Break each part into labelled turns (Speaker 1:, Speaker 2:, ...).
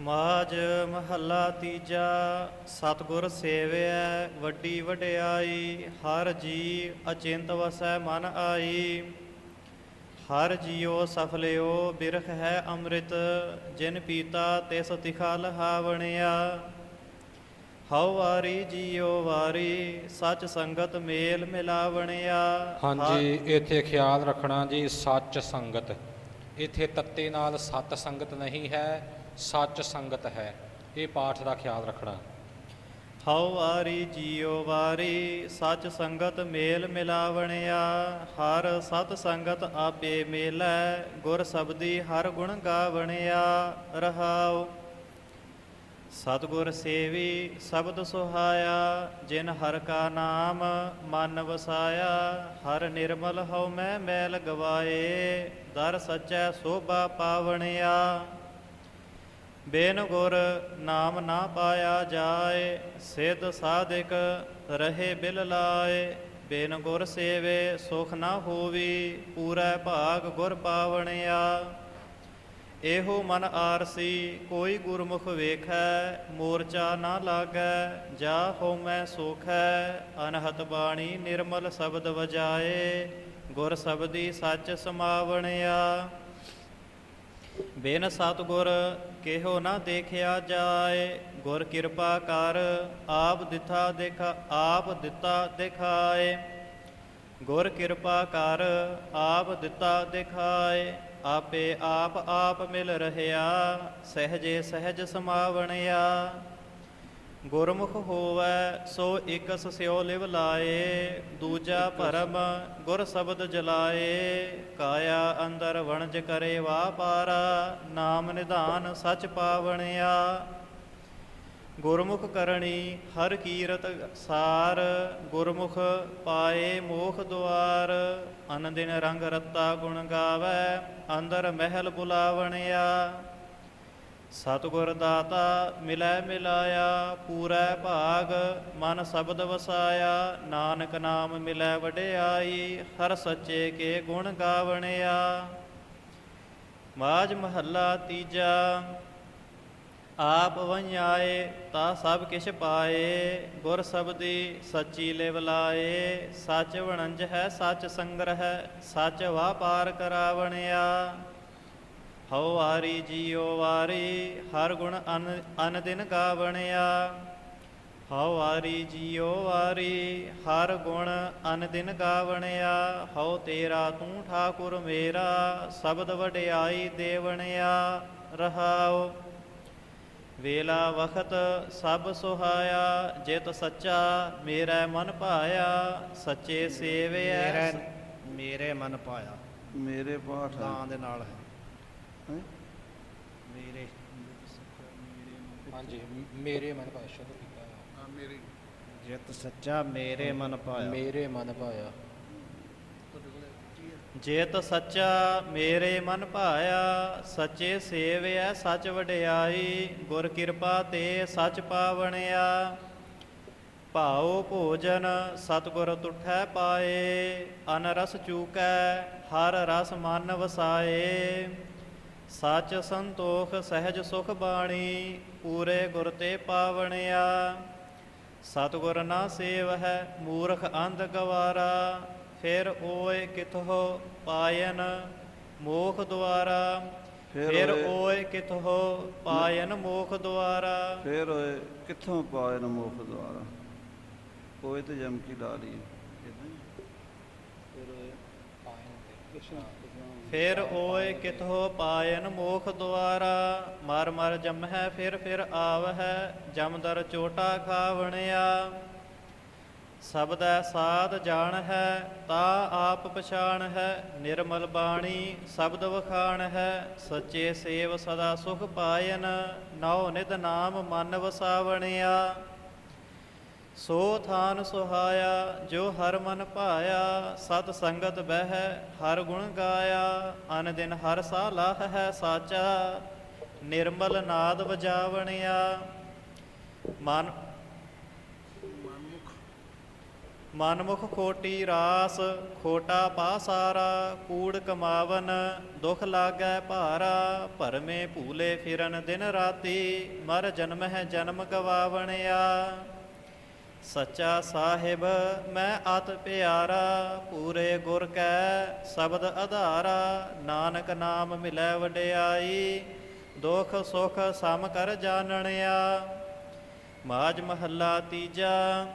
Speaker 1: ਮਾਜ ਮਹੱਲਾ ਤੀਜਾ ਸਤਿਗੁਰ ਸੇਵਿਐ ਵੱਡੀ ਵਡਿਆਈ ਹਰ ਜੀ ਅਚਿੰਤ ਵਸੈ ਮਨ ਆਈ। ਹਰ ਜੀਉ ਸਫਲਿਓ ਬਿਰਖ ਹੈ ਅੰਮ੍ਰਿਤ ਜਿਨ ਪੀਤਾ ਤਿਸ ਤਿਖਾ ਲਹਾਵਣਿਆ। ਹਉ ਵਾਰੀ ਜੀਉ ਵਾਰੀ ਸਚ ਸੰਗਤ ਮੇਲ ਮਿਲਾਵਣਿਆ।
Speaker 2: ਹਾਂਜੀ ਇੱਥੇ ਖਿਆਲ ਰੱਖਣਾ ਜੀ ਸੱਚ ਸੰਗਤ। ਇੱਥੇ ਤੱਤੇ ਨਾਲ ਸਤ ਸੰਗਤ ਨਹੀਂ ਹੈ ਸੱਚ ਸੰਗਤ ਹੈ। ਇਹ ਪਾਠ ਦਾ ਖਿਆਲ ਰੱਖਣਾ।
Speaker 1: ਹਉ ਵਾਰੀ ਜੀਉ ਵਾਰੀ, ਸਚ ਸੰਗਤ ਮੇਲ ਮਿਲਾਵਣਿਆ। ਹਰ ਸਤ ਸੰਗਤ ਆਪੇ ਮੇਲੈ, ਗੁਰ ਸਬਦੀ ਹਰ ਗੁਣ ਗਾਵਣਿਆ। ਰਹਾਉ। ਸਤਿਗੁਰ ਸੇਵੀ ਸ਼ਬਦ ਸੁਹਾਇਆ, ਜਿਨ ਹਰ ਕਾ ਨਾਮ ਮਨ ਵਸਾਇਆ। ਹਰ ਨਿਰਮਲ ਹਉ ਮੈਂ ਮੈਲ ਗਵਾਏ, ਦਰ ਸਚੈ ਸੋਭਾ ਪਾਵਣਿਆ। ਬੇਨ ਗੁਰ ਨਾਮ ਨਾ ਪਾਇਆ ਜਾਏ, ਸਿੱਧ ਸਾਧਿਕ ਰਹੇ ਬਿਲ ਲਾਏ। ਬੇਨ ਗੁਰ ਸੇਵੇ ਸੁਖ ਨਾ ਹੋਵੀ, ਪੂਰਾ ਭਾਗ ਗੁਰ ਪਾਵਣਿਆ। ਇਹੋ ਮਨ ਆਰਸੀ, ਕੋਈ ਗੁਰਮੁਖ ਵੇਖੈ, ਮੋਰਚਾ ਨਾ ਲਾਗੈ, ਜਾ ਹੋ ਮੈਂ ਸੋਖੈ। ਅਨਹਤ ਬਾਣੀ ਨਿਰਮਲ ਸ਼ਬਦ ਵਜਾਏ, ਗੁਰ ਸਬਦੀ ਸੱਚ ਸਮਾਵਣਿਆ। ਬਿਨ ਸਤਿਗੁਰ ਕਿਹੋ ਨਾ ਦੇਖਿਆ ਜਾਏ, ਗੁਰ ਕਿਰਪਾ ਕਰ ਆਪ ਦਿੱਤਾ ਦੇਖਾ, ਆਪ ਦਿੱਤਾ ਦਿਖਾਏ। ਗੁਰ ਕਿਰਪਾ ਕਰ ਆਪ ਦਿੱਤਾ ਦਿਖਾਏ, ਆਪੇ ਆਪ ਆਪ ਮਿਲ ਰਹਿਆ, ਸਹਜੇ ਸਹਜ ਸਮਾਵਣਿਆ। ਗੁਰਮੁਖ ਹੋਵੈ, ਸੋ ਇਕਸ ਸਿਉ ਲਿਵ ਲਾਏ, ਦੂਜਾ ਭਰਮ ਗੁਰ ਸ਼ਬਦ ਜਲਾਏ, ਕਾਇਆ ਅੰਦਰ ਵਣਜ ਕਰੇ ਵਾਪਾਰਾ, ਨਾਮ ਨਿਧਾਨ ਸਚ ਪਾਵਣਿਆ। ਗੁਰਮੁਖ ਕਰਣੀ ਹਰ ਕੀਰਤ ਸਾਰ, ਗੁਰਮੁਖ ਪਾਏ ਮੋਖ ਦੁਆਰ, ਅਨੰਦਿਨ ਰੰਗ ਰਤਾ ਗੁਣ ਗਾਵੇ, ਅੰਦਰ ਮਹਿਲ ਬੁਲਾਵਣਿਆ। ਸਤਿਗੁਰ ਦਾਤਾ ਮਿਲੈ ਮਿਲਾਇਆ, ਪੂਰੈ ਭਾਗ, ਮਨ ਸ਼ਬਦ ਵਸਾਇਆ, ਨਾਨਕ ਨਾਮ ਮਿਲੈ ਵਡਿਆਈ, ਹਰ ਸੱਚੇ ਕੇ ਗੁਣ ਗਾਵਣਿਆ। ਮਾਜ ਮਹੱਲਾ ਤੀਜਾ, ਆਪ ਵੰਯਾਏ ਤਾ ਸਭ ਕਿਛ ਪਾਏ, ਗੁਰ ਸਬਦੀ ਸੱਚੀ ਲਿਵਲਾਏ ਸੱਚ ਵਣੰਜ ਹੈ, ਸੱਚ ਸੰਗ੍ਰਹਿ, ਸੱਚ ਵਾਪਾਰ ਕਰਾਵਣਿਆ। ਹਉ ਵਾਰੀ ਜੀਉ ਵਾਰੀ ਹਰ ਗੁਣ ਅਨ ਅਨ ਦਿਨ ਗਾਵਣਿਆ। ਹਉ ਵਾਰੀ ਜੀਉ ਵਾਰੀ ਹਰ ਗੁਣ ਅਨ ਦਿਨ ਗਾਵਣਿਆ। ਹਉ ਤੇਰਾ ਤੂੰ ਠਾਕੁਰ ਮੇਰਾ ਸ਼ਬਦ ਵਡਿਆਈ ਦੇਵਣਿਆ ਰਹਾਉ। ਵੇਲਾ ਵਖਤ ਸਭ ਸੁਹਾਇਆ ਜਿਤ ਸੱਚਾ ਮੇਰਾ ਮਨ ਭਾਇਆ। ਸੱਚੇ ਸੇਵਿਐ
Speaker 3: ਮੇਰੇ ਮੇਰੇ ਮਨ ਪਾਇਆ
Speaker 4: ਮੇਰੇ ਪਾਠ
Speaker 3: ਦੇ ਨਾਲ ਹੈਂ? ਮੇਰੇ
Speaker 2: ਹਾਂਜੀ ਮ- ਮੇਰੇ ਮਨ ਪਾਇਆ ਸ਼ੁਰੂ ਕੀਤਾ
Speaker 3: ਜਿਤ ਸੱਚਾ ਮੇਰੇ ਮਨ ਪਾਇਆ।
Speaker 2: ਮੇਰੇ ਮਨ ਪਾਇਆ।
Speaker 1: ਜੇਤ ਸੱਚਾ ਮੇਰੇ ਮਨ ਭਾਇਆ ਸੱਚੇ ਵਡਿਆਈ ਗੁਰ ਕਿਰਪਾ ਤੇ ਸੱਚ ਪਾਵਣਿਆ ਭਾਉ ਭੋਜਨ ਸਤਿਗੁਰ ਤੁਠੈ ਪਾਏ ਅਨ ਰਸ ਚੂਕੈ ਹਰ ਰਸ ਮਨ ਵਸਾਏ। ਸੱਚ ਸੰਤੋਖ ਸਹਿਜ ਸੁਖ ਬਾਣੀ ਪੂਰੇ ਗੁਰ ਤੇ ਪਾਵਣਿਆ। ਸਤਿਗੁਰ ਨਾ ਸੇਵ ਹੈ ਮੂਰਖ ਅੰਧ ਗਵਾਰਾ। ਫਿਰ ਓਏ ਕਿਥੋ ਪਾਇਨ ਮੋਖ ਦੁਆਰਾ।
Speaker 4: ਫਿਰ ਓਏ-
Speaker 1: ਓਏ ਕਿਥੋ ਪਾਇਨ ਮੋਖ ਦੁਆਰਾ।
Speaker 4: ਫੇਰ ਹੋਏ ਕਿੱਥੋਂ ਪਾਏ ਨਾ ਮੁਖ ਦੁਆਰਾ। ਕੋਈ ਤੇ ਜਮ ਕੀ ਲਾ ਲਈ ਫਿਰ ਹੋਏ ਕਿਛੋਂ
Speaker 1: ਫਿਰ ਓਏ ਕਿਥੋ ਪਾਇਨ ਮੋਖ ਦੁਆਰਾ, ਮਰ ਮਰ ਜਮਹਿ ਫਿਰ ਫਿਰ ਆਵਹਿ ਜਮਦਰ ਚੋਟਾ ਖਾਵਣਿਆ। ਸਬਦੈ ਸਾਧ ਜਾਣ ਹੈ ਤਾ ਆਪ ਪਛਾਣ ਹੈ ਨਿਰਮਲ ਬਾਣੀ ਸ਼ਬਦ ਵਖਾਣ ਹੈ ਸੱਚੇ ਸੇਵ ਸਦਾ ਸੁਖ ਪਾਇਨ ਨਉ ਨਿਧ ਨਾਮ ਮਨ ਵਸਾਵਣਿਆ। ਸੋ ਥਾਨ ਸੁਹਾਇਆ, ਜੋ ਹਰ ਮਨ ਭਾਇਆ, ਸਤ ਸੰਗਤ ਬਹਿ, ਹਰ ਗੁਣ ਗਾਇਆ, ਅਨ ਦਿਨ ਹਰ ਸਾਲਾਹ ਹੈ ਸਾਚਾ, ਨਿਰਮਲ ਨਾਦ ਵਜਾਵਣਿਆ। ਮਨ ਮਨਮੁਖ ਖੋਟੀ ਰਾਸ, ਖੋਟਾ ਪਾਸਾਰਾ ਕੂੜ ਕਮਾਵਨ, ਦੁਖ ਲਾਗੈ ਭਾਰਾ, ਭਰਮੇ ਭੂਲੇ ਫਿਰਨ ਦਿਨ ਰਾਤੀ, ਮਰ ਜਨਮ ਹੈ ਜਨਮ ਗਵਾਵਣਿਆ। ਸੱਚਾ ਸਾਹਿਬ, ਮੈਂ ਅਤ ਪਿਆਰਾ, ਪੂਰੇ ਗੁਰ ਕੈ ਸ਼ਬਦ ਆਧਾਰਾ ਨਾਨਕ ਨਾਮ ਮਿਲੈ ਵਡਿਆਈ, ਦੁਖ ਸੁਖ ਸਮ ਕਰ ਜਾਣਿਆ ਮਾਜ ਮਹੱਲਾ ਤੀਜਾ,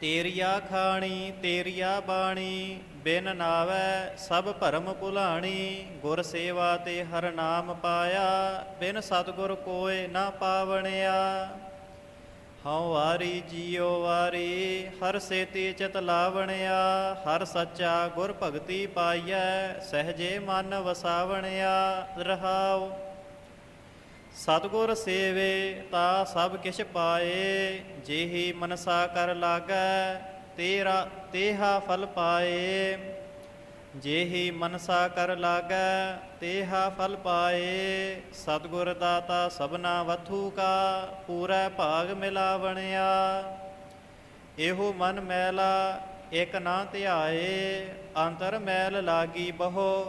Speaker 1: ਤੇਰੀਆ ਖਾਣੀ, ਤੇਰੀਆ ਬਾਣੀ, ਬਿਨ ਨਾਵੈ ਸਭ ਭਰਮ ਭੁਲਾਣੀ, ਗੁਰ ਸੇਵਾ ਤੇ ਹਰ ਨਾਮ ਪਾਇਆ, ਬਿਨ ਸਤਗੁਰ ਕੋਇ ਨਾ ਪਾਵਣਿਆ। ਹਉ ਵਾਰੀ ਜੀਉ ਵਾਰੀ, ਹਰ ਸੇਤੀ ਚਿਤ ਲਾਵਣਿਆ, ਹਰ ਸੱਚਾ ਗੁਰ ਭਗਤੀ ਪਾਈਐ, ਸਹਜੇ ਮਨ ਵਸਾਵਣਿਆ, ਰਹਾਉ। ਸਤਗੁਰ ਸੇਵੇ, ਤਾ ਸਭ ਕਿਛ ਪਾਏ, ਜਿਹੀ ਮਨਸਾ ਕਰ ਲਾਗੈ, ਤੇਰਾ, ਤੇਹਾ ਫਲ ਪਾਏ। ਜਿਹੀ ਮਨਸਾ ਕਰ ਲਾਗੈ, ਤੇਹਾ ਫਲ ਪਾਏ। ਸਤਗੁਰ ਦਾਤਾ ਸਭਨਾ ਵਥੂ ਕਾ, ਪੂਰਾ ਭਾਗ ਮਿਲਾਵਣਿਆ। ਇਹੋ ਮਨ ਮੈਲਾ, ਇਕ ਨਾ ਧਿਆਏ। ਅੰਤਰ ਮੈਲ ਲਾਗੀ ਬਹੁ,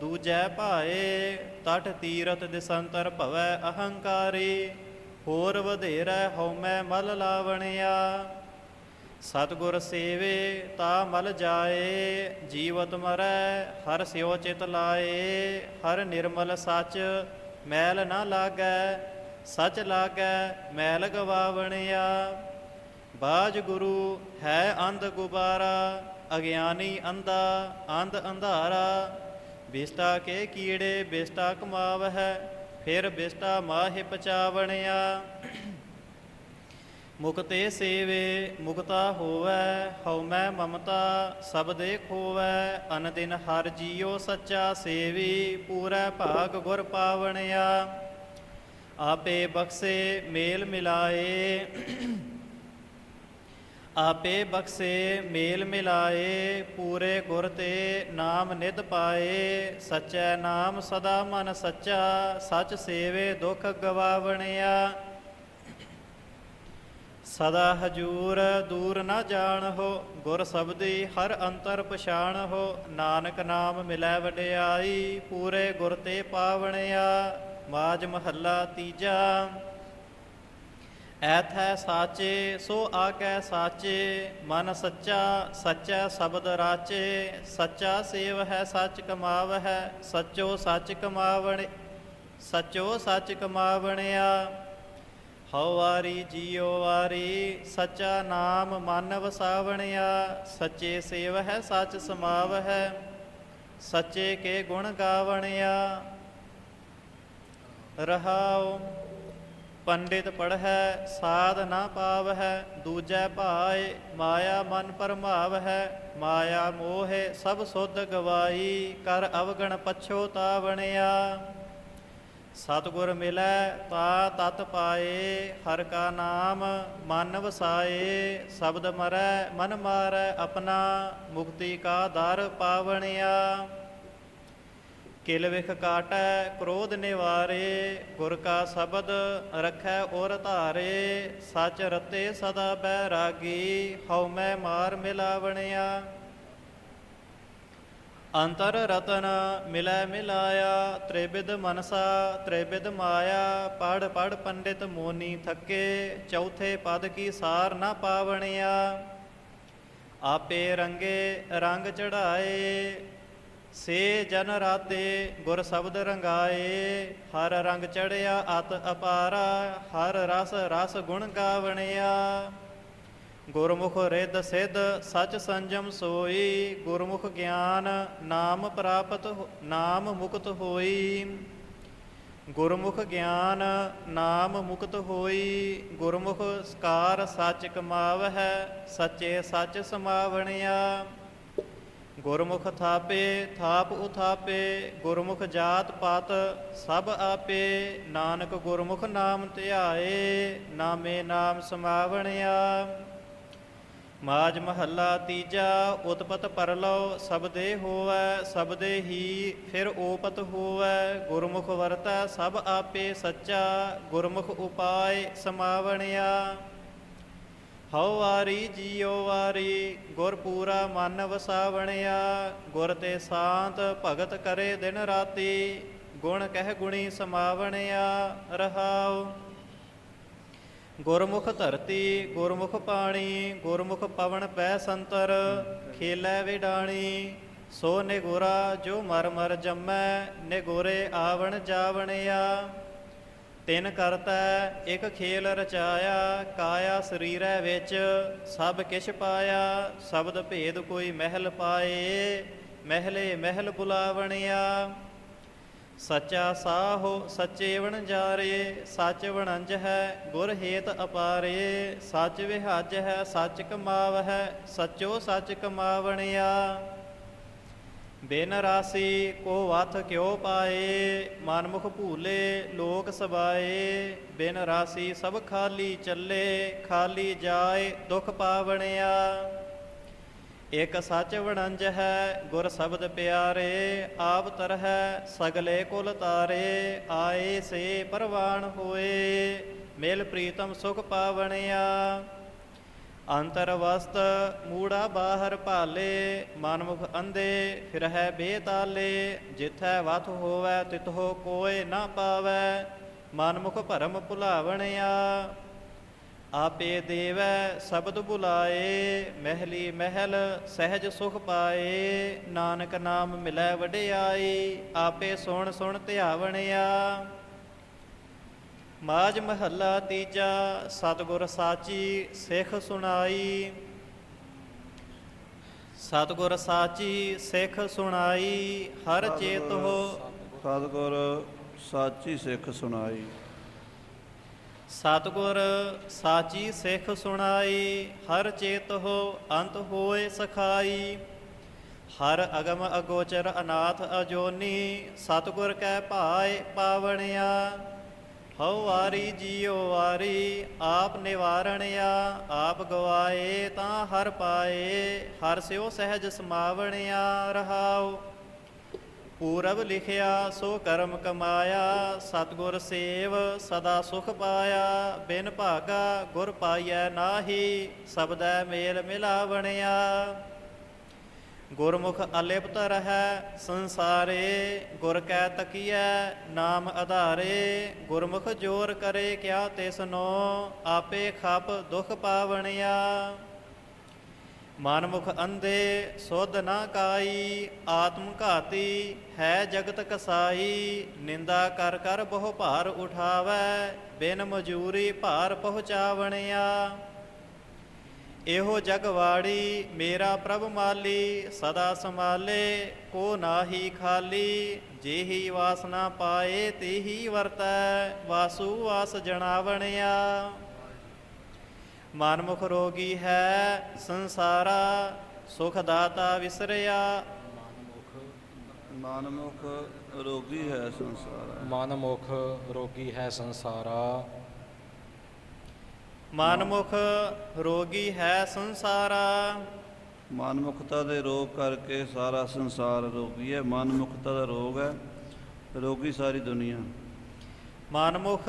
Speaker 1: ਦੂਜੈ ਭਾਏ। ਤਟ ਤੀਰਥ ਦਿਸੰਤਰ ਭਵੈ ਅਹੰਕਾਰੀ। ਹੋਰ ਵਧੇਰਾ ਹਉਮੈ ਮਲ ਲਾਵਣਿਆ। ਸਤਗੁਰ ਸੇਵੇ ਤਾ ਮਲ ਜਾਏ, ਜੀਵਤ ਮਰੈ, ਹਰ ਸਿਓ ਚਿਤ ਲਾਏ। ਹਰ ਨਿਰਮਲ ਸੱਚ ਮੈਲ ਨਾ ਲਾਗੈ, ਸਚ ਲਾਗੈ ਮੈਲ ਗਵਾਵਣਿਆ। ਬਾਜ ਗੁਰੂ ਹੈ ਅੰਧ ਗੁਬਾਰਾ, ਅਗਿਆਨੀ ਅੰਧਾ, ਅੰਧ ਅੰਧਾਰਾ। ਬਿਸਟਾ ਕੇ ਕੀੜੇ ਬਿਸਟਾ ਕਮਾਵਹਿ, ਫਿਰ ਬਿਸਟਾ ਮਾਹਿ ਪਚਾਵਣਿਆ। ਮੁਕਤੇ ਸੇਵੇ, ਮੁਕਤਾ ਹੋਵੈ ਹਉਮੈ ਮਮਤਾ ਸਬਦੇ ਖੋਵੈ, ਅਨ ਦਿਨ ਹਰ ਜੀਉ ਸੱਚਾ ਸੇਵੀ, ਪੂਰਾ ਭਾਗ ਗੁਰ ਪਾਵਣਿਆ। ਆਪੇ ਬਖਸੇ, ਮੇਲ ਮਿਲਾਏ। ਆਪੇ ਬਖਸੇ, ਮੇਲ ਮਿਲਾਏ, ਪੂਰੇ ਗੁਰ ਤੇ ਨਾਮ ਨਿਧ ਪਾਏ। ਸਚੈ ਨਾਮ ਸਦਾ ਮਨ ਸੱਚਾ, ਸਚ ਸੇਵੇ ਦੁਖ ਗਵਾਵਣਿਆ। ਸਦਾ ਹਜੂਰ ਦੂਰ ਨਾ ਜਾਣ ਹੋ, ਗੁਰ ਸਬਦੀ ਹਰ ਅੰਤਰ ਪਛਾਣ ਹੋ, ਨਾਨਕ ਨਾਮ ਮਿਲੈ ਵਡਿਆਈ, ਪੂਰੇ ਗੁਰ ਤੇ ਪਾਵਣਿਆ ਮਾਜ ਮਹੱਲਾ ਤੀਜਾ। ਐਥੈ ਸਾਚੇ, ਸੋ ਆਕੈ ਸਾਚੇ, ਮਨ ਸੱਚਾ ਸੱਚਾ ਸ਼ਬਦ ਰਾਚੇ, ਸੱਚਾ ਸੇਵ ਹੈ ਸੱਚ ਕਮਾਵ ਹੈ ਸੱਚੋ ਸੱਚ ਕਮਾਵਣ, ਸੱਚੋ ਸੱਚ ਕਮਾਵਣਿਆ। ਹਉ ਵਾਰੀ ਜੀਉ ਵਾਰੀ, ਸੱਚਾ ਨਾਮ ਮਨ ਵਸਾਵਣਿਆ ਸੱਚੇ ਸੇਵ ਹੈ ਸੱਚ ਸਮਾਵ ਹੈ ਸੱਚੇ ਕੇ ਗੁਣ ਗਾਵਣਿਆ। ਰਹਾਉ, ਪੰਡਿਤ ਪੜ੍ਹੈ, ਸਾਧ ਨਾ ਪਾਵਹਿ, ਦੂਜੈ ਭਾਏ, ਮਾਇਆ ਮਨ ਪਰਮਾਵ ਹੈ ਮਾਇਆ ਮੋਹਿ ਸਭ ਸੁਧ ਗਵਾਈ, ਕਰ ਅਵਗਣ ਪਛੋਤਾਵਣਿਆ ਸਤਿਗੁਰ ਮਿਲੈ ਤਾ ਤਤ ਪਾਏ, ਹਰ ਕਾ ਨਾਮ ਮਨ ਵਸਾਏ, ਸ਼ਬਦ ਮਰੈ ਮਨ ਮਾਰੈ ਆਪਣਾ, ਮੁਕਤੀ ਕਾ ਦਰ ਪਾਵਣਿਆ। ਕਿਲ ਵਿਖ ਕਾਟੈ ਕ੍ਰੋਧ ਨਿਵਾਰੇ, ਗੁਰ ਕਾ ਸ਼ਬਦ ਰਖੈ ਔਰ ਧਾਰੇ, ਸਚ ਰਤੇ ਸਦਾ ਬੈਰਾਗੀ ਹਉ ਮੈਂ ਮਾਰ ਮਿਲਾਵਣਿਆ। ਅੰਤਰ ਰਤਨ ਮਿਲੈ ਮਿਲਾਇਆ, ਤ੍ਰਿਵਿਧ ਮਨਸਾ, ਤ੍ਰਿਵਿਧ ਮਾਇਆ ਪੜ ਪੜ ਪੰਡਿਤ ਮੋਨੀ ਥੱਕੇ, ਚੌਥੇ ਪਦ ਕੀ ਸਾਰ ਨਾ ਪਾਵਣਿਆ। ਆਪੇ ਰੰਗੇ ਰੰਗ ਚੜਾਏ ਸੇ ਜਨ ਰਾਤੇ ਗੁਰ ਸ਼ਬਦ ਰੰਗਾਏ। ਹਰ ਰੰਗ ਚੜਿਆ ਅਤ ਅਪਾਰਾ, ਹਰ ਰਸ ਰਸ ਗੁਣ ਗਾਵਣਿਆ। ਗੁਰਮੁਖ ਰਿੱਧ ਸਿੱਧ ਸਚ ਸੰਜਮ ਸੋਈ, ਗੁਰਮੁਖ ਗਿਆਨ ਨਾਮ ਪ੍ਰਾਪਤ ਨਾਮ ਮੁਕਤ ਹੋਈ। ਗੁਰਮੁਖ ਗਿਆਨ ਨਾਮ ਮੁਕਤ ਹੋਈ, ਗੁਰਮੁਖ ਸਕਾਰ ਸੱਚ ਕਮਾਵਹਿ, ਸੱਚੇ ਸੱਚ ਸਮਾਵਣਿਆ। ਗੁਰਮੁਖ ਥਾਪੇ, ਥਾਪ ਉਥਾਪੇ, ਗੁਰਮੁਖ ਜਾਤ ਪਾਤ ਸਭ ਆਪੇ। ਨਾਨਕ ਗੁਰਮੁਖ ਨਾਮ ਧਿਆਏ, ਨਾਮੇ ਨਾਮ ਸਮਾਵਣਿਆ। ਮਾਜ ਮਹੱਲਾ ਤੀਜਾ, ਉਤਪਤ ਪਰਲੋ ਸਬਦੇ ਹੋਵੈ, ਸਬਦੇ ਹੀ ਫਿਰ ਓਪਤ ਹੋਵੈ। ਗੁਰਮੁਖ ਵਰਤੈ, ਸਭ ਆਪੇ ਸੱਚਾ, ਗੁਰਮੁਖ ਉਪਾਏ ਸਮਾਵਣਿਆ। ਹਉ ਵਾਰੀ ਜੀਉ ਵਾਰੀ, ਗੁਰ ਪੂਰਾ ਮਨ ਵਸਾਵਣਿਆ। ਗੁਰ ਤੇ ਸ਼ਾਂਤ ਭਗਤ ਕਰੇ ਦਿਨ ਰਾਤੀ, ਗੁਣ ਕਹਿ ਗੁਣੀ ਸਮਾਵਣਿਆ। ਰਹਾਉ। ਗੁਰਮੁਖ ਧਰਤੀ, ਗੁਰਮੁਖ ਪਾਣੀ, ਗੁਰਮੁਖ ਪਵਨ ਪੈ ਸੰਤਰ, ਖੇਲੇ ਵਿਡਾਣੀ। ਸੋ ਨਿਗੁਰਾ, ਜੋ ਮਰ ਮਰ ਜੰਮੈ, ਨਿਗੁਰੇ ਆਵਣ ਜਾਵਣਿਆ। ਤਿਨ ਕਰਤਾ, ਇਕ ਖੇਲ ਰਚਾਇਆ, ਕਾਇਆ ਸਰੀਰੈ ਵਿੱਚ, ਸਭ ਕਿਛ ਪਾਇਆ। ਸ਼ਬਦ ਭੇਦ ਕੋਈ ਮਹਿਲ ਪਾਏ, ਮਹਿਲੇ ਮਹਿਲ ਬੁਲਾਵਣਿਆ। ਸੱਚਾ ਸਾਹੋ ਸੱਚੇ ਵਣ ਜਾਰੇ, ਸੱਚ ਵਣੰਜ ਹੈ, ਗੁਰ ਹੇਤ ਅਪਾਰੇ। ਸੱਚ ਵਿਹਾਜ ਹੈ, ਸੱਚ ਕਮਾਵ ਹੈ ਸੱਚੋ ਸੱਚ ਕਮਾਵਣਿਆ। ਬਿਨ ਰਾਸੀ ਕੋ ਵਥ ਕਿਉ ਪਾਏ, ਮਨਮੁਖ ਭੂਲੇ ਲੋਕ ਸਬਾਏ। ਬਿਨ ਰਾਸੀ ਸਭ ਖਾਲੀ ਚੱਲੇ, ਖਾਲੀ ਜਾਏ ਦੁਖ ਪਾਵਣਿਆ। ਇਕ ਸੱਚ ਵਣੰਜ ਹੈ, ਗੁਰ ਸ਼ਬਦ ਪਿਆਰੇ, ਆਪ ਤਰਹਿ, ਸਗਲੇ ਕੁਲ ਤਾਰੇ, ਆਏ ਸੇ ਪਰਵਾਨ ਹੋਏ, ਮਿਲ ਪ੍ਰੀਤਮ ਸੁਖ ਪਾਵਣਿਆ। ਅੰਤਰ ਵਸਤ, ਮੂੜਾ ਬਾਹਰ ਭਾਲੇ, ਮਨਮੁਖ ਅੰਧੇ, ਫਿਰਹਿ ਬੇਤਾਲੇ, ਜਿਥੈ ਵਤ ਹੋਵੈ ਤਿਤਹੁ ਕੋਇ ਨਾ ਪਾਵੈ, ਮਨਮੁਖ ਭਰਮ ਭੁਲਾਵਣਿਆ। ਆਪੇ ਦੇਵੈ ਸ਼ਬਦ ਬੁਲਾਏ ਮਹਿਲੀ ਮਹਿਲ ਸਹਿਜ ਸੁਖ ਪਾਏ ਨਾਨਕ ਨਾਮ ਮਿਲੈ ਵਡਿਆਈ ਆਪੇ ਸੁਣ ਸੁਣ ਧਿਆਵਣਿਆ। ਮਾਜ ਮਹੱਲਾ ਤੀਜਾ ਸਤਿਗੁਰ ਸਾਚੀ ਸਿੱਖ ਸੁਣਾਈ। ਸਤਿਗੁਰ ਸਾਚੀ ਸਿੱਖ ਸੁਣਾਈ ਹਰ ਚੇਤ ਹੋ
Speaker 4: ਸਤਿਗੁਰ ਸਾਚੀ ਸਿੱਖ ਸੁਣਾਈ।
Speaker 1: ਸਤਿਗੁਰ, ਸਾਚੀ ਸਿੱਖ ਸੁਣਾਈ, ਹਰ ਚੇਤ ਹੋ, ਅੰਤ ਹੋਏ ਸਖਾਈ। ਹਰ ਅਗਮ ਅਗੋਚਰ ਅਨਾਥ ਅਜੋਨੀ, ਸਤਿਗੁਰ ਕੈ ਭਾਏ ਪਾਵਣਿਆ। ਹਉ ਵਾਰੀ ਜੀਉ ਵਾਰੀ ਆਪ ਨਿਵਾਰਣਿਆ। ਆਪ ਗਵਾਏ ਤਾਂ ਹਰ ਪਾਏ, ਹਰ ਸਿਓ ਸਹਿਜ ਸਮਾਵਣਿਆ ਰਹਾਓ ਪੂਰਬ ਲਿਖਿਆ, ਸੋ ਕਰਮ ਕਮਾਇਆ, ਸਤਗੁਰ ਸੇਵ, ਸਦਾ ਸੁਖ ਪਾਇਆ। ਬਿਨ ਭਾਗਾ ਗੁਰ ਪਾਈਐ ਨਾਹੀ, ਸਬਦੈ ਮੇਲ ਮਿਲਾਵਣਿਆ। ਗੁਰਮੁਖ ਅਲਿਪਤ ਰਹੈ, ਸੰਸਾਰੇ, ਗੁਰ ਕੈ ਤਕੀਐ, ਨਾਮ ਆਧਾਰੇ। ਗੁਰਮੁਖ ਜੋਰ ਕਰੇ, ਕਿਆ ਤਿਸਨੋ ਆਪੇ ਖਪ ਦੁਖ ਪਾਵਣਿਆ। ਮਨਮੁਖ ਅੰਧੇ ਸੁਧ ਨਾ ਕਾਈ, ਆਤਮ ਘਾਤੀ ਹੈ ਜਗਤ ਕਸਾਈ, ਨਿੰਦਾ ਕਰ ਕਰ ਬਹੁ ਭਾਰ ਉਠਾਵੈ, ਬਿਨ ਮਜੂਰੀ ਭਾਰ ਪਹੁੰਚਾਵਣਿਆ। ਇਹੋ ਜਗਵਾੜੀ ਮੇਰਾ ਪ੍ਰਭ ਮਾਲੀ, ਸਦਾ ਸੰਭਾਲੇ, ਕੋ ਨਾਹੀ ਖਾਲੀ, ਜਿਹੀ ਵਾਸਨਾ ਪਾਏ, ਤੇਹੀ ਵਰਤੈ, ਵਾਸੂ ਵਾਸ ਜਣਾਵਣਿਆ। ਮਨਮੁਖ ਰੋਗੀ ਹੈ ਸੰਸਾਰਾ ਸੁਖ ਦਾਤਾ ਵਿਸਰਿਆ।
Speaker 4: ਮਨਮੁਖ ਰੋਗੀ ਹੈ ਸੰਸਾਰ।
Speaker 2: ਮਨ ਮੁਖ ਰੋਗੀ ਹੈ ਸੰਸਾਰਾ।
Speaker 1: ਮਨਮੁਖ ਰੋਗੀ ਹੈ ਸੰਸਾਰਾ।
Speaker 4: ਮਨਮੁਖਤਾ ਦੇ ਰੋਗ ਕਰਕੇ ਸਾਰਾ ਸੰਸਾਰ ਰੋਗੀ ਹੈ। ਮਨਮੁਖਤਾ ਦਾ ਰੋਗ ਹੈ। ਰੋਗੀ ਸਾਰੀ ਦੁਨੀਆ।
Speaker 1: ਮਨਮੁਖ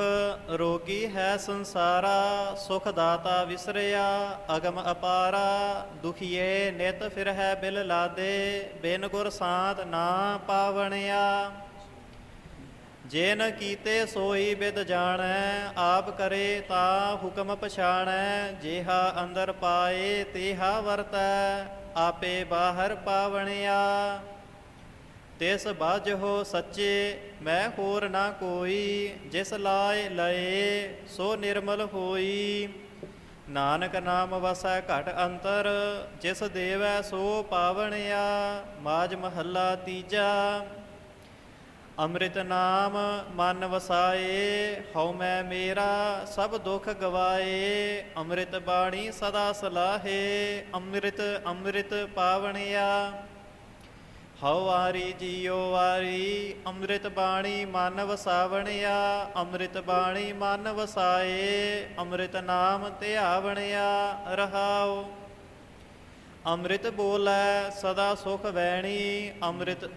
Speaker 1: ਰੋਗੀ ਹੈ ਸੰਸਾਰਾ, ਸੁਖ ਦਾਤਾ ਵਿਸਰਿਆ, ਅਗਮ ਅਪਾਰਾ, ਦੁਖੀਏ ਨਿਤ ਫਿਰ ਹੈ ਬਿਲ ਲਾਦੇ, ਬਿਨ ਗੁਰ ਸਾਧ ਨਾ ਪਾਵਣਿਆ। ਜੇ ਨ ਕੀਤੇ ਸੋਈ ਬਿਦ ਜਾਣੈ, ਆਪ ਕਰੇ ਤਾ ਹੁਕਮ ਪਛਾਣੈ, ਜਿਹਾ ਅੰਦਰ ਪਾਏ ਤੇਹਾ ਵਰਤੈ, ਆਪੇ ਬਾਹਰ ਪਾਵਣਿਆ। ਤਿਸ ਬਾਜ ਹੋ ਸੱਚੇ, ਮੈਂ ਹੋਰ ਨਾ ਕੋਈ, ਜਿਸ ਲਾਏ ਲਏ, ਸੋ ਨਿਰਮਲ ਹੋਈ। ਨਾਨਕ ਨਾਮ ਵਸੈ ਘਟ ਅੰਤਰ, ਜਿਸ ਦੇਵੈ ਸੋ ਪਾਵਣਿਆ ਮਾਜ ਮਹੱਲਾ ਤੀਜਾ। ਅੰਮ੍ਰਿਤ ਨਾਮ ਮਨ ਵਸਾਏ, ਹਉ ਮੈਂ ਮੇਰਾ, ਸਭ ਦੁੱਖ ਗਵਾਏ। ਅੰਮ੍ਰਿਤ ਬਾਣੀ ਸਦਾ ਸਲਾਹੇ, ਅੰਮ੍ਰਿਤ ਅੰਮ੍ਰਿਤ ਪਾਵਣਿਆ। ਹਉ ਵਾਰੀ ਜੀਉ ਵਾਰੀ ਅੰਮ੍ਰਿਤ ਬਾਣੀ ਮਨ ਵਸਾਵਣਿਆ ਅੰਮ੍ਰਿਤ ਬਾਣੀ ਮਨ ਵਸਾਏ ਅੰਮ੍ਰਿਤ ਨਾਮ ਧਿਆਵਣਿਆ ਰਹਾਉ। ਅੰਮ੍ਰਿਤ ਬੋਲੇ ਸਦਾ ਸੁਖ ਵੈਣੀ ਅੰਮ੍ਰਿਤ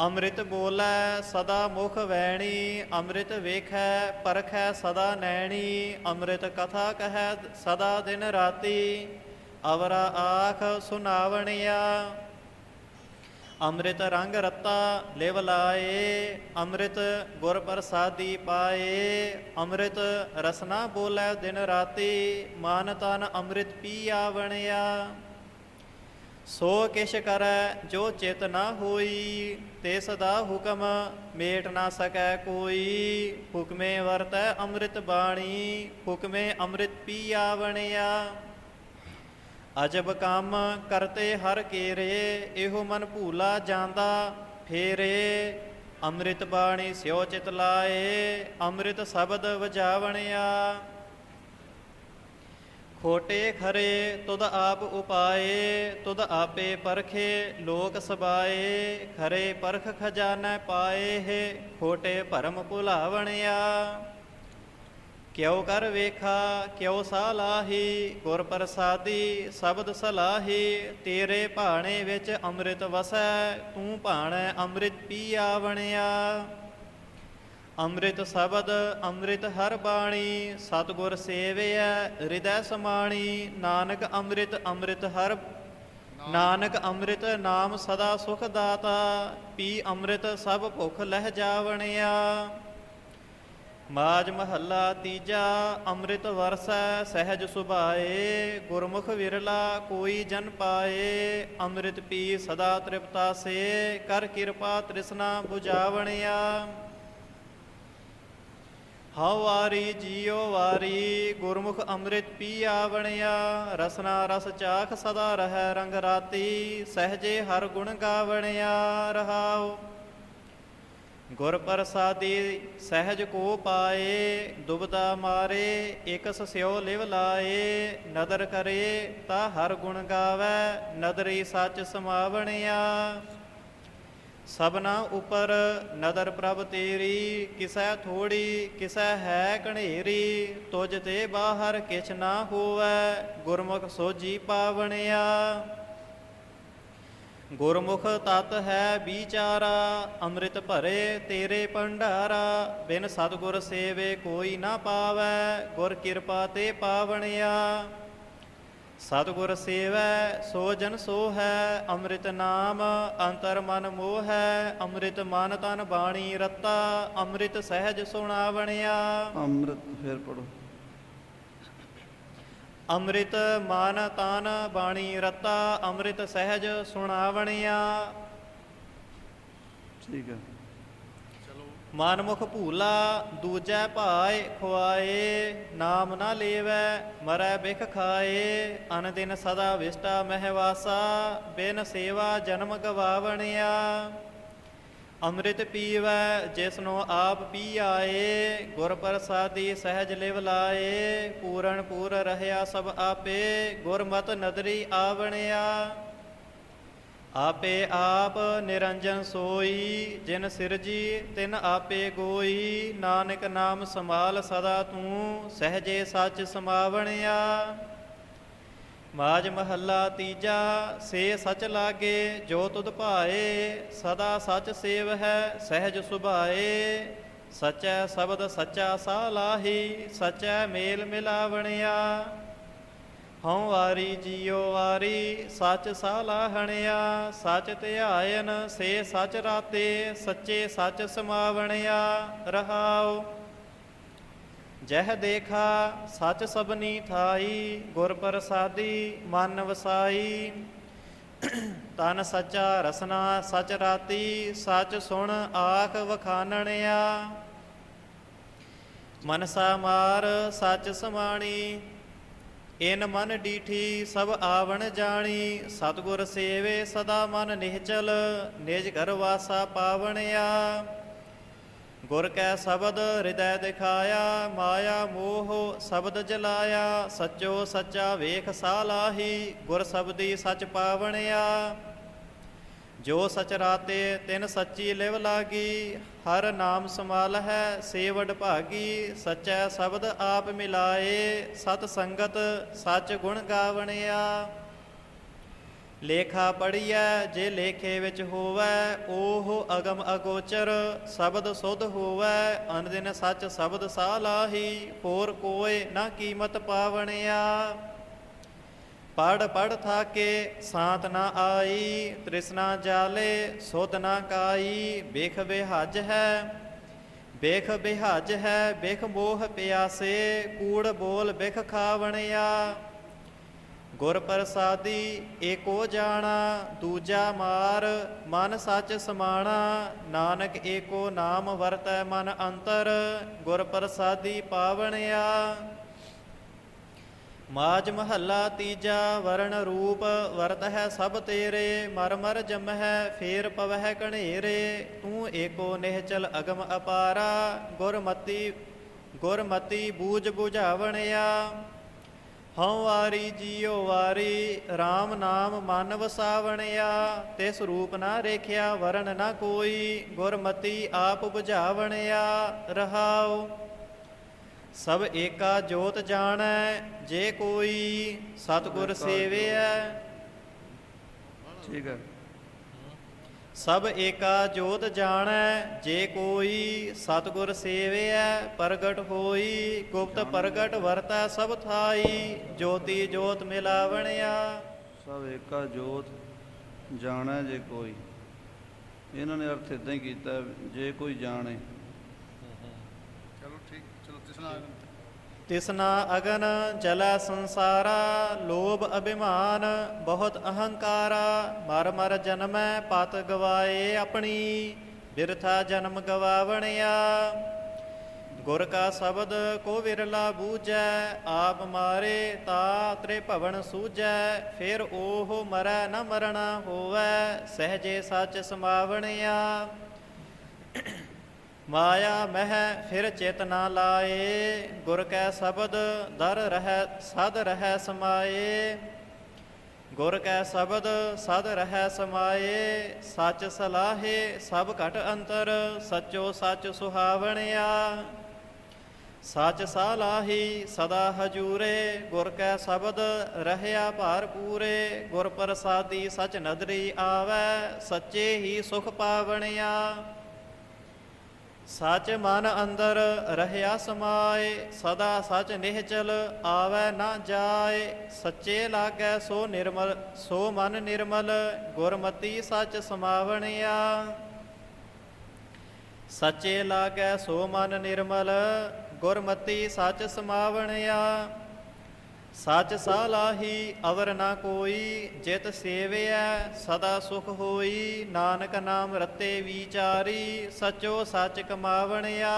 Speaker 1: ਅੰਮ੍ਰਿਤ ਬੋਲੇ ਸਦਾ ਮੁਖ ਵੈਣੀ ਅੰਮ੍ਰਿਤ ਵੇਖੈ ਪਰਖੈ ਸਦਾ ਨੈਣੀ ਅੰਮ੍ਰਿਤ ਕਥਾ ਕਹੈ ਸਦਾ ਦਿਨ ਰਾਤੀ। ਅਵਰਾ ਆਖ ਸੁਨਾਵਣਿਆ। ਅੰਮ੍ਰਿਤ ਰੰਗ ਰਤਾ ਲਿਵ ਲਾਏ, ਅੰਮ੍ਰਿਤ ਗੁਰ ਪ੍ਰਸਾਦੀ ਪਾਏ। ਅੰਮ੍ਰਿਤ ਰਸਨਾ ਬੋਲੇ ਦਿਨ ਰਾਤੀ, ਮਨ ਤਨ ਅੰਮ੍ਰਿਤ ਪੀ ਆਵਣਿਆ ਸੋ ਕਿਛ ਕਰੈ ਜੋ ਚਿਤ ਨਾ ਹੋਈ, ਤੇ ਸਦਾ ਹੁਕਮ ਮੇਟ ਨਾ ਸਕੈ ਕੋਈ। ਹੁਕਮੇ ਵਰਤੈ ਅੰਮ੍ਰਿਤ ਬਾਣੀ, ਹੁਕਮੇ ਅੰਮ੍ਰਿਤ ਪੀ ਆਵਣਿਆ ਅਜਬ ਕੰਮ ਕਰਤੇ ਹਰ ਕੇਰੇ, ਇਹੋ ਮਨ ਭੂਲਾ ਜਾਂਦਾ ਫੇਰੇ। ਅੰਮ੍ਰਿਤ ਬਾਣੀ ਸਿਉ ਚਿਤ ਲਾਏ, ਅੰਮ੍ਰਿਤ ਸ਼ਬਦ ਵਜਾਵਣਿਆ। ਖੋਟੇ ਖਰੇ ਤੁਧ ਆਪ ਉਪਾਏ, ਤੁਧ ਆਪੇ ਪਰਖੇ ਲੋਕ ਸਬਾਏ। ਖਰੇ ਪਰਖ ਖਜ਼ਾਨਾ ਪਾਏ ਹੈ, ਖੋਟੇ ਭਰਮ ਭੁਲਾਵਣਿਆ। ਕਿਉ ਕਰ ਵੇਖਾ, ਕਿਉ ਸਾਲਾਹੀ ਗੁਰ ਪ੍ਰਸਾਦੀ ਸ਼ਬਦ ਸਲਾਹੀ, ਤੇਰੇ ਭਾਣੇ ਵਿੱਚ ਅੰਮ੍ਰਿਤ ਵਸੈ, ਤੂੰ ਭਾਣੈ ਅੰਮ੍ਰਿਤ ਪੀ ਆਵਣਿਆ ਅੰਮ੍ਰਿਤ ਸ਼ਬਦ, ਅੰਮ੍ਰਿਤ ਹਰ ਬਾਣੀ, ਸਤਿਗੁਰ ਸੇਵਿਐ, ਹਿਰਦੈ ਸਮਾਣੀ, ਨਾਨਕ ਅੰਮ੍ਰਿਤ ਅੰਮ੍ਰਿਤ ਹਰ, ਨਾਨਕ ਅੰਮ੍ਰਿਤ ਨਾਮ ਸਦਾ ਸੁਖ ਦਾਤਾ, ਪੀ ਅੰਮ੍ਰਿਤ ਸਭ ਭੁਖ ਲਹਿ ਜਾਵਣਿਆ ਮਾਜ ਮਹੱਲਾ ਤੀਜਾ, ਅੰਮ੍ਰਿਤ ਵਰਸੈ ਸਹਿਜ ਸੁਭਾਏ, ਗੁਰਮੁਖ ਵਿਰਲਾ ਕੋਈ ਜਨ ਪਾਏ, ਅੰਮ੍ਰਿਤ ਪੀ ਸਦਾ ਤ੍ਰਿਪਤਾ ਸੇ, ਕਰ ਕਿਰਪਾ ਤ੍ਰਿਸ਼ਨਾ 부ਝਾਵਣਿਆ ਹਉ ਵਾਰੀ ਜੀਉ ਵਾਰੀ, ਗੁਰਮੁਖ ਅੰਮ੍ਰਿਤ ਪੀ ਆਵਣਿਆ। ਰਸਨਾ ਰਸ ਚਾਖ ਸਦਾ ਰਹੈ ਰੰਗ ਰਾਤੀ, ਸਹਜੇ ਹਰ ਗੁਣ ਗਾਵਣਿਆ ਰਹਾਉ। ਗੁਰ ਪ੍ਰਸਾਦੀ ਸਹਿਜ ਕੋ ਪਾਏ, ਦੁਬਦਾ ਮਾਰੇ, ਇਕਸ ਸਿਓ ਲਿਵ ਲਾਏ, ਨਦਰ ਕਰੇ, ਤਾ ਹਰ ਗੁਣ ਗਾਵੈ, ਨਦਰੀ ਸੱਚ ਸਮਾਵਣਿਆ। ਸਭਨਾ ਉਪਰ ਨਦਰ ਪ੍ਰਭ ਤੇਰੀ, ਕਿਸੈ ਥੋੜੀ, ਕਿਸੈ ਹੈ ਘਣੇਰੀ ਤੁਜ ਤੇ ਬਾਹਰ ਕਿਛ ਨਾ ਹੋਵੈ, ਗੁਰਮੁਖ ਸੋਜੀ ਪਾਵਣਿਆ। ਗੁਰਮੁਖ ਤਤ ਹੈ ਵਿਚਾਰਾ, ਅੰਮ੍ਰਿਤ ਭਰੇ ਤੇਰੇ ਭੰਡਾਰਾ, ਬਿਨ ਸਤਗੁਰ ਸੇਵੇ ਕੋਈ ਨਾ ਪਾਵੈ, ਗੁਰ ਕਿਰਪਾ ਤੇ ਪਾਵਣਿਆ। ਸਤਿਗੁਰ ਸੇਵੈ, ਸੋ ਜਨ ਸੋ ਹੈ ਅੰਮ੍ਰਿਤ ਨਾਮ, ਅੰਤਰ ਮਨ ਮੋਹ ਹੈ ਅੰਮ੍ਰਿਤ ਮਨ ਤਨ ਬਾਣੀ ਰਤਾ, ਅੰਮ੍ਰਿਤ ਸਹਿਜ ਸੁਣਾਵਣਿਆ।
Speaker 4: ਅੰਮ੍ਰਿਤ, ਫਿਰ ਪੜੋ
Speaker 1: ਅੰਮ੍ਰਿਤ ਮਨ ਤਨ ਬਾਣੀ ਰਤਾ ਅੰਮ੍ਰਿਤ ਸਹਿਜ ਸੁਣਾਵਣਿਆ।
Speaker 4: ਠੀਕ ਹੈ।
Speaker 1: ਮਨਮੁਖ ਭੂਲਾ ਦੂਜੈ ਭਾਏ ਖੁਆਏ ਨਾਮ ਨਾ ਲੇਵੈ ਮਰੈ ਬਿਖ ਖਾਏ। ਅਨ ਦਿਨ ਸਦਾ ਵਿਸ਼ਟਾ ਮਹਿਵਾਸਾ ਬਿਨ ਸੇਵਾ ਜਨਮ ਗਵਾਵਣਿਆ। ਅੰਮ੍ਰਿਤ ਪੀਵੈ, ਜਿਸਨੂੰ ਆਪ ਪੀ ਆਏ ਗੁਰ ਪ੍ਰਸਾਦੀ ਸਹਿਜ ਲਿਵ ਲਾਏ, ਪੂਰਨ ਪੂਰ ਰਹਿਆ ਸਭ ਆਪੇ, ਗੁਰਮਤ ਨਦਰੀ ਆਵਣਿਆ। ਆਪੇ ਆਪ ਨਿਰੰਜਨ ਸੋਈ, ਜਿਨ ਸਿਰਜੀ ਤਿਨ ਆਪੇ ਗੋਈ, ਨਾਨਕ ਨਾਮ ਸੰਭਾਲ ਸਦਾ ਤੂੰ, ਸਹਜੇ ਸੱਚ ਸਮਾਵਣਿਆ। ਮਾਜ ਮਹੱਲਾ ਤੀਜਾ, ਸੇ ਸਚ ਲਾਗੇ, ਜੋ ਤੁਧ ਭਾਏ, ਸਦਾ ਸਚ ਸੇਵ ਹੈ, ਸਹਿਜ ਸੁਭਾਏ। ਸਚੈ ਸ਼ਬਦ, ਸੱਚਾ ਸਾਲਾਹੀ ਸਚੈ ਮੇਲ ਮਿਲਾਵਣਿਆ। ਹਉ ਵਾਰੀ ਜੀਉ ਵਾਰੀ, ਸੱਚ ਸਾਲਾਹਣਿਆ ਸੱਚ ਧਿਆਇਨ, ਸੇ ਸਚ ਰਾਤੇ, ਸੱਚੇ ਸਚ ਸਮਾਵਣਿਆ। ਰਹਾਓ ਜਹ ਦੇਖਾ, ਸਚ ਸਭਨੀ ਥਾਈ, ਗੁਰ ਪ੍ਰਸਾਦੀ ਮਨ ਵਸਾਈ। ਤਨ ਸੱਚਾ ਰਸਨਾ, ਸਚ ਰਾਤੀ, ਸਚ ਸੁਣ ਆਖ ਵਖਾਨਣਿਆ। ਮਨਸਾ ਮਾਰ, ਸਚ ਸਮਾਣੀ। ਇਨ ਮਨ ਡੀਠੀ, ਸਭ ਆਵਣ ਜਾਣੀ। ਸਤਿਗੁਰ ਸੇਵੇ, ਸਦਾ ਮਨ ਨਿਹਚਲ। ਨਿਜ ਘਰ ਵਾਸਾ ਪਾਵਣਿਆ। ਗੁਰ ਕੈ ਸ਼ਬਦ ਹਿਰਦੈ ਦਿਖਾਇਆ, ਮਾਇਆ ਮੋਹ ਸ਼ਬਦ ਜਲਾਇਆ, ਸੱਚੋ ਸੱਚਾ ਵੇਖ ਸਾਲਾਹੀ, ਗੁਰ ਸ਼ਬਦੀ ਸਚ ਪਾਵਣਿਆ। ਜੋ ਸਚ ਰਾਤੇ ਤਿਨ ਸੱਚੀ ਲਿਵ ਲਾਗੀ, ਹਰ ਨਾਮ ਸਮਾਲ ਹੈ ਸੇਵਡ ਭਾਗੀ, ਸਚੈ ਸ਼ਬਦ ਆਪ ਮਿਲਾਏ, ਸਤ ਸੰਗਤ ਸਚ ਗੁਣ ਗਾਵਣਿਆ। ਲੇਖਾ ਪੜੀਐ ਜੇ ਲੇਖੇ ਵਿੱਚ ਹੋਵੈ, ਉਹ ਅਗਮ ਅਗੋਚਰ, ਸ਼ਬਦ ਸੁਧ ਹੋਵੈ, ਅਨਦਿਨ ਸੱਚ ਸ਼ਬਦ ਸਾਹ ਸਾਲਾਹੀ ਹੋਰ ਕੋਏ ਨਾ ਕੀਮਤ ਪਾਵਣਿਆ। ਪੜ ਪੜ ਥਾਕੇ, ਸਾਤ ਨਾ ਆਈ, ਤ੍ਰਿਸ਼ਨਾ ਜਾਲੇ, ਸੁਧ ਨਾ ਕਾਈ ਬੇਖ ਬਿਹਜ ਹੈ ਬੇਖ ਬਿਹਜ ਹੈ ਬੇਖ ਮੋਹ ਪਿਆਸੇ, ਕੂੜ ਬੋਲ ਬਿਖ ਖਾਵਣਿਆ। ਗੁਰ ਪ੍ਰਸਾਦੀ ਏਕੋ ਜਾਣਾ, ਦੂਜਾ ਮਾਰ, ਮਨ ਸੱਚ ਸਮਾਣਾ, ਨਾਨਕ ਏਕੋ ਨਾਮ ਵਰਤੈ ਮਨ ਅੰਤਰ, ਗੁਰ ਪ੍ਰਸਾਦੀ ਪਾਵਣਿਆ। ਮਾਜ ਮਹੱਲਾ ਤੀਜਾ, ਵਰਣ ਰੂਪ ਵਰਤ ਹੈ ਸਭ ਤੇਰੇ, ਮਰ ਮਰ ਜਮ ਹੈ ਫੇਰ ਪਵਹਿ ਕਣੇਰੇ ਤੂੰ ਏਕੋ ਨਿਹਚਲ ਅਗਮ ਅਪਾਰਾ, ਗੁਰਮਤੀ ਗੁਰਮਤੀ ਬੂਝ 부ਝਾਵਣਿਆ ਹਉ ਵਾਰੀ ਜੀਉ ਵਾਰੀ RAM ਨਾਮ ਮਨ ਵਸਾਵਣਿਆ ਤਿਸ ਰੂਪ ਨਾ ਰੇਖਿਆ ਵਰਨ ਨਾ ਕੋਈ ਗੁਰਮਤੀ ਆਪ 부ਝਾਵਣਿਆ ਰਹਾਉ। ਸਭ ਏਕਾ ਜੋਤ ਜਾਣੈ ਜੇ ਕੋਈ ਸਤਿਗੁਰ ਸੇਵਿਐ।
Speaker 4: ਠੀਕ ਹੈ।
Speaker 1: ਸਭ ਏਕਾ ਜੋਤ ਜਾਣੈ ਜੇ ਕੋਈ ਸਤਿਗੁਰ ਸੇਵਿਐ ਪ੍ਰਗਟ ਹੋਈ ਗੁਪਤ ਪ੍ਰਗਟ ਵਰਤੈ ਸਭ ਥਾਈ ਜੋਤੀ ਜੋਤ ਮਿਲਾਵਣਿਆ।
Speaker 4: ਸਭ ਏਕਾ ਜੋਤ ਜਾਣੈ ਜੇ ਕੋਈ। ਇਹਨਾਂ ਨੇ ਅਰਥ ਇਦਾਂ ਹੀ ਕੀਤਾ ਜੇ ਕੋਈ ਜਾਣੇ।
Speaker 5: ਚਲੋ ਠੀਕ ਚਲੋ ਤਿਸਨਾ
Speaker 1: ਤਿਸਨਾ ਅਗਨ ਜਲਾ ਸੰਸਾਰਾ, ਲੋਭ ਅਭਿਮਾਨ, ਬਹੁਤ ਅਹੰਕਾਰਾ, ਮਰ ਮਰ ਜਨਮੈ ਪਤ ਗਵਾਏ ਆਪਣੀ, ਬਿਰਥਾ ਜਨਮ ਗਵਾਵਣਿਆ। ਗੁਰ ਕਾ ਸ਼ਬਦ ਕੋ ਵਿਰਲਾ ਬੂਝੈ, ਆਪ ਮਾਰੇ ਤਾ ਤ੍ਰੇ ਭਵਨ ਸੂਝੈ, ਫਿਰ ਓਹ ਮਰੈ ਨ ਮਰਣਾ ਹੋਵੈ, ਸਹਜੇ ਸੱਚ ਸਮਾਵਣਿਆ। ਮਾਇਆ ਮਹਿ ਫਿਰ ਚਿਤ ਨਾ ਲਾਏ, ਗੁਰ ਕੈ ਸ਼ਬਦ ਦਰ ਰਹਿ, ਸਦ ਰਹਿ ਸਮਾਏ। ਗੁਰ ਕੈ ਸ਼ਬਦ ਸਦ ਰਹਿ ਸਮਾਏ, ਸੱਚ ਸਲਾਹੇ ਸਭ ਘਟ ਅੰਤਰ, ਸਚੋ ਸੱਚ ਸੁਹਾਵਣਿਆ। ਸੱਚ ਸਾਲਾਹੀ ਸਦਾ ਹਜੂਰੇ, ਗੁਰ ਕੈ ਸ਼ਬਦ ਰਹਿਆ ਭਾਰ ਪੂਰੇ। ਗੁਰ ਪ੍ਰਸਾਦੀ ਸਚ ਨਦਰੀ ਆਵੈ, ਸੱਚੇ ਹੀ ਸੁਖ ਪਾਵਣਿਆ। ਸਚ ਮਨ ਅੰਦਰ ਰਹਿਆ ਸਮਾਏ, ਸਦਾ ਸਚ ਨਿਹਚਲ ਆਵੈ ਨਾ ਜਾਏ। ਸੱਚੇ ਲਾਗੈ ਸੋ ਨਿਰਮਲ, ਸੋ ਮਨ ਨਿਰਮਲ, ਗੁਰਮਤੀ ਸਚ ਸਮਾਵਣਿਆ। ਸੱਚੇ ਲਾਗੈ ਸੋ ਮਨ ਨਿਰਮਲ, ਗੁਰਮਤੀ ਸਚ ਸਮਾਵਣਿਆ। ਸੱਚ ਸਾਲਾਹੀ ਅਵਰ ਨਾ ਕੋਈ, ਜਿਤ ਸੇਵਿਐ, ਸਦਾ ਸੁਖ ਹੋਈ, ਨਾਨਕ ਨਾਮ ਰਤੇ ਵਿਚਾਰੀ, ਸਚੋ ਸੱਚ ਕਮਾਵਣਿਆ।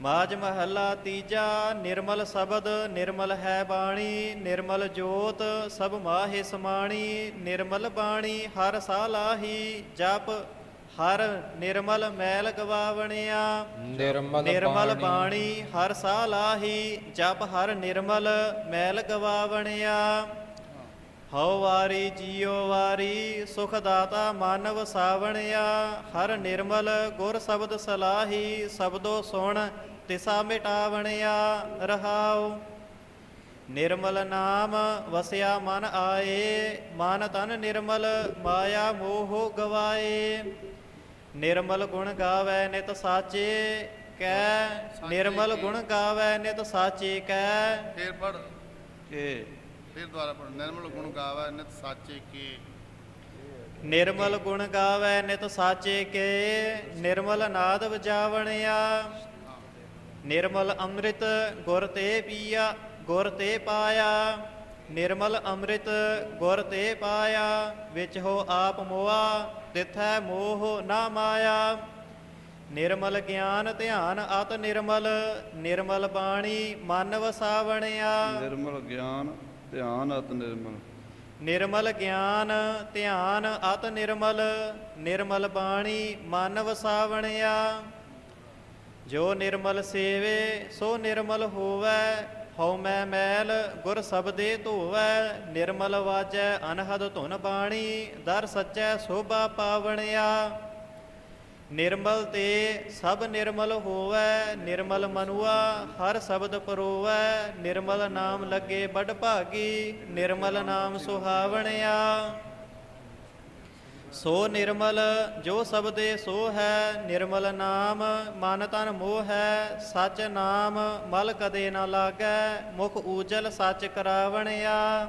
Speaker 1: ਮਾਜ ਮਹੱਲਾ ਤੀਜਾ, ਨਿਰਮਲ ਸ਼ਬਦ, ਨਿਰਮਲ ਹੈ ਬਾਣੀ, ਨਿਰਮਲ ਜੋਤ, ਸਭ ਮਾਹੇ ਸਮਾਣੀ, ਨਿਰਮਲ ਬਾਣੀ, ਹਰ ਸਾਹ ਲਾਹੀ, ਜਪ ਹਰ ਨਿਰਮਲ ਮੈਲ ਗਵਾਵਣਿਆ।
Speaker 2: ਨਿਰਮਲ
Speaker 1: ਨਿਰਮਲ ਬਾਣੀ। ਹਰ ਸਾਲਾਹੀ ਜਪ ਹਰ ਨਿਰਮਲ ਮੈਲ ਗਵਾਵਣਿਆ। ਹਉ ਵਾਰੀ ਜੀਉ ਵਾਰੀ ਸੁਖ ਦਾਤਾ ਮਨ ਵਸਾਵਣਿਆ ਹਰ ਨਿਰਮਲ ਗੁਰ ਸ਼ਬਦ ਸਲਾਹੀ ਸਬਦੋ ਸੁਣ ਤਿਸਾ ਮਿਟਾਵਣਿਆ। ਰਹਾਉ। ਨਿਰਮਲ ਨਾਮ ਵਸਿਆ ਮਨ ਆਏ ਮਨ ਤਨ ਨਿਰਮਲ ਮਾਇਆ ਮੋਹ ਗਵਾਏ। ਨਿਰਮਲ ਗੁਣ ਗਾਵੇ ਨਿਤ ਸਾਚੇ ਕੈ ਨਿਰਮਲ ਗੁਣ ਗਾਵੇ ਨਿਤ ਸਾਚੇ ਕੈ।
Speaker 5: ਫੇਰ ਪੜ
Speaker 4: ਕਿ
Speaker 5: ਫੇਰ ਦੁਬਾਰਾ ਪੜ ਨਿਰਮਲ ਗੁਣ ਗਾਵਾ ਨਿਤ ਸਾਚੇ ਕੇ।
Speaker 1: ਨਿਰਮਲ ਗੁਣ ਗਾਵੇ ਨਿਤ ਸਾਚੇ ਕੇ। ਨਿਰਮਲ ਨਾਦ ਵਜਾਵਣਿਆ। ਨਿਰਮਲ ਅੰਮ੍ਰਿਤ ਗੁਰ ਤੇ ਪੀਆ ਗੁਰ ਤੇ ਪਾਇਆ। ਨਿਰਮਲ ਅੰਮ੍ਰਿਤ ਗੁਰ ਤੇ ਪਾਇਆ ਵਿੱਚ ਹੋ ਆਪ ਮੋਆ। ਤਿਥੈ ਮੋਹ ਨਾ ਮਾਇਆ। ਨਿਰਮਲ ਗਿਆਨ ਧਿਆਨ ਅਤ ਨਿਰਮਲ ਨਿਰਮਲ ਬਾਣੀ ਮਨ ਵਸਾਵਣਿਆ।
Speaker 4: ਨਿਰਮਲ ਗਿਆਨ ਧਿਆਨ ਅਤ ਨਿਰਮਲ।
Speaker 1: ਨਿਰਮਲ ਗਿਆਨ ਧਿਆਨ ਅਤ ਨਿਰਮਲ ਨਿਰਮਲ ਬਾਣੀ ਮਨ ਵਸਾਵਣਿਆ। ਜੋ ਨਿਰਮਲ ਸੇਵੇ ਸੋ ਨਿਰਮਲ ਹੋਵੈ। ਹਉ ਮੈਂ ਮੈਲ ਗੁਰ ਸਬਦੇ ਧੋਵੈ, ਨਿਰਮਲ ਵਾਜੈ ਅਨਹਦ ਧੁਨ ਬਾਣੀ, ਦਰ ਸੱਚੈ ਸੋਭਾ ਪਾਵਣਿਆ। ਨਿਰਮਲ ਤੇ ਸਭ ਨਿਰਮਲ ਹੋਵੈ, ਨਿਰਮਲ ਮਨੁਆ ਹਰ ਸ਼ਬਦ ਪਰੋਵੈ, ਨਿਰਮਲ ਨਾਮ ਲੱਗੇ ਬੜ ਭਾਗੀ, ਨਿਰਮਲ ਨਾਮ ਸੁਹਾਵਣਿਆ। ਸੋ ਨਿਰਮਲ, ਜੋ ਸਬਦੇ ਸੋ ਹੈ, ਨਿਰਮਲ ਨਾਮ, ਮਨ ਤਨ ਮੋਹ ਹੈ, ਸਚ ਨਾਮ, ਮਲ ਕਦੇ ਨਾ ਲਾਗੈ, ਮੁਖ ਊਜਲ ਸਚ ਕਰਾਵਣਿਆ।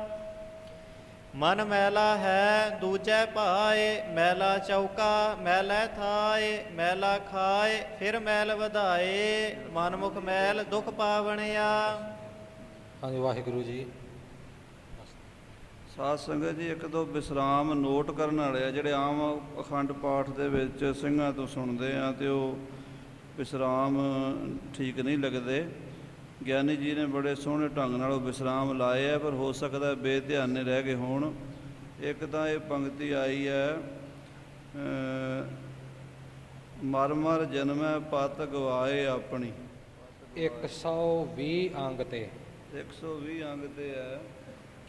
Speaker 1: ਮਨ ਮੈਲਾ ਹੈ, ਦੂਜੈ ਭਾਏ, ਮੈਲਾ ਚੌਕਾ, ਮੈਲੈ ਥਾਏ, ਮੈਲਾ ਖਾਏ, ਫਿਰ ਮੈਲ ਵਧਾਏ, ਮਨ ਮੁਖ ਮੈਲ ਦੁਖ ਪਾਵਣਿਆ।
Speaker 2: ਹਾਂਜੀ, ਵਾਹਿਗੁਰੂ ਜੀ।
Speaker 4: ਸਾਧ ਸੰਗਤ ਜੀ ਇੱਕ ਦੋ ਵਿਸਰਾਮ ਨੋਟ ਕਰਨ ਵਾਲੇ ਆ ਜਿਹੜੇ ਆਮ ਅਖੰਡ ਪਾਠ ਦੇ ਵਿੱਚ ਸਿੰਘਾਂ ਤੋਂ ਸੁਣਦੇ ਆ ਤੇ ਉਹ ਵਿਸਰਾਮ ਠੀਕ ਨਹੀਂ ਲੱਗਦੇ। ਗਿਆਨੀ ਜੀ ਨੇ ਬੜੇ ਸੋਹਣੇ ਢੰਗ ਨਾਲ ਉਹ ਵਿਸਰਾਮ ਲਾਏ ਆ ਪਰ ਹੋ ਸਕਦਾ ਬੇਧਿਆਨੇ ਰਹਿ ਗਏ ਹੋਣ। ਇੱਕ ਤਾਂ ਇਹ ਪੰਕਤੀ ਆਈ ਹੈ ਮਰ ਮਰ ਜਨਮੈ ਪਤ ਗਵਾਏ ਆਪਣੀ।
Speaker 2: 120 ਅੰਗ ਤੇ।
Speaker 4: 120 ਅੰਗ ਤੇ ਹੈ।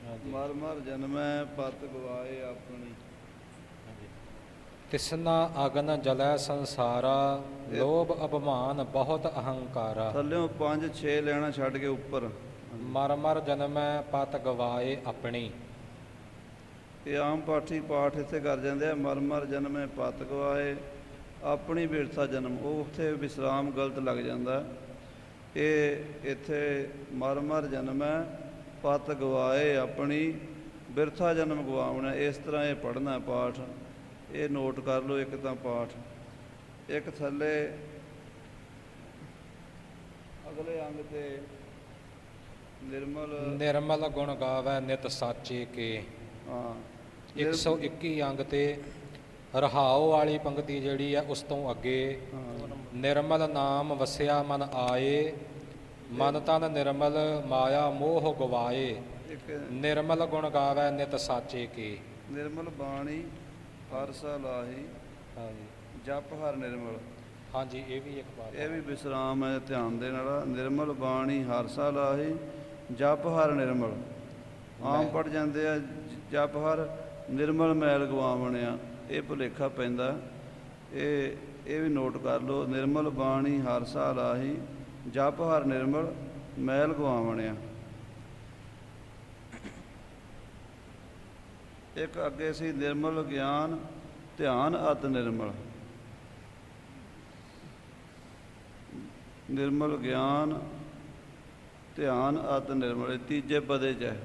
Speaker 4: ਮਰ ਮਰ ਜਨਮੈ ਪਤ ਗਵਾਏ ਆਪਣੀ।
Speaker 2: ਤਿਸਨਾ ਅਗਨ ਜਲੈ ਸੰਸਾਰਾ ਲੋਭ ਅਪਮਾਨ ਬਹੁਤ ਅਹੰਕਾਰਾ।
Speaker 4: ਥੱਲਿਓਂ 5 6 ਲੈਣਾ ਛੱਡ ਕੇ ਉੱਪਰ।
Speaker 2: ਮਰ ਮਰ ਜਨਮੈ ਪਤ ਗਵਾਏ ਆਪਣੀ।
Speaker 4: ਇਹ ਆਮ ਪਾਠੀ ਪਾਠ ਇੱਥੇ ਕਰ ਜਾਂਦੇ ਆ ਮਰ ਮਰ ਜਨਮੈ ਪਤ ਗਵਾਏ ਆਪਣੀ ਬਿਰਥਾ ਜਨਮ। ਉਹ ਉੱਥੇ ਵਿਸਰਾਮ ਗਲਤ ਲੱਗ ਜਾਂਦਾ। ਇਹ ਇੱਥੇ ਮਰ ਮਰ ਜਨਮੈ ਪਤ ਗਵਾਏ ਆਪਣੀ ਬਿਰਥਾ ਜਨਮ ਗਵਾਉਣਾ ਇਸ ਤਰ੍ਹਾਂ ਇਹ ਪੜ੍ਹਨਾ ਪਾਠ। ਇਹ ਨੋਟ ਕਰ ਲਓ ਇੱਕ ਤਾਂ ਪਾਠ। ਇੱਕ ਥੱਲੇ ਅਗਲੇ ਅੰਗ ਤੇ ਨਿਰਮਲ
Speaker 2: ਨਿਰਮਲ ਗੁਣ ਗਾਵੇ ਨਿਤ ਸਾਚੇ ਕੇ।
Speaker 4: ਹਾਂ।
Speaker 2: 121 ਅੰਗ ਤੇ ਰਹਾਉ ਵਾਲੀ ਪੰਕਤੀ ਜਿਹੜੀ ਆ ਉਸ ਤੋਂ ਅੱਗੇ ਨਿਰਮਲ ਨਾਮ ਵਸਿਆ ਮਨ ਆਏ। ਮਨ ਤਨ ਨਿਰਮਲ ਮਾਇਆ ਮੋਹ ਗਵਾਏ।
Speaker 4: ਇੱਕ
Speaker 2: ਨਿਰਮਲ ਗੁਣ ਗਾਵੇ ਨਿਤ ਸਾਚੇ ਕੇ।
Speaker 4: ਨਿਰਮਲ ਬਾਣੀ ਹਰ ਸਾ ਲਾਹੀ
Speaker 2: ਹਾਂਜੀ।
Speaker 4: ਜਪ ਹਰ ਨਿਰਮਲ।
Speaker 2: ਹਾਂਜੀ ਇਹ ਵੀ ਇੱਕ ਬਾਤ
Speaker 4: ਇਹ ਵੀ ਵਿਸਰਾਮ ਹੈ ਧਿਆਨ ਦੇਣ ਵਾਲਾ। ਨਿਰਮਲ ਬਾਣੀ ਹਰ ਸਾ ਲਾਹੀ ਜਪ ਹਰ ਨਿਰਮਲ। ਆਮ ਪੜ ਜਾਂਦੇ ਆ ਜਪ ਹਰ ਨਿਰਮਲ ਮੈਲ ਗਵਾਵਣਿਆ ਇਹ ਭੁਲੇਖਾ ਪੈਂਦਾ। ਇਹ ਇਹ ਵੀ ਨੋਟ ਕਰ ਲਓ। ਨਿਰਮਲ ਬਾਣੀ ਹਰ ਸਾ ਲਾਹੀ ਜਪ ਹਰ ਨਿਰਮਲ ਮੈਲ ਗਵਾਵਣਿਆ ਇੱਕ ਅੱਗੇ ਸੀ ਨਿਰਮਲ ਗਿਆਨ, ਧਿਆਨ ਅਤ ਨਿਰਮਲ। ਨਿਰਮਲ ਗਿਆਨ, ਧਿਆਨ ਅਤ ਨਿਰਮਲ ਤੀਜੇ ਪਦੇ ਚ ਹੈ।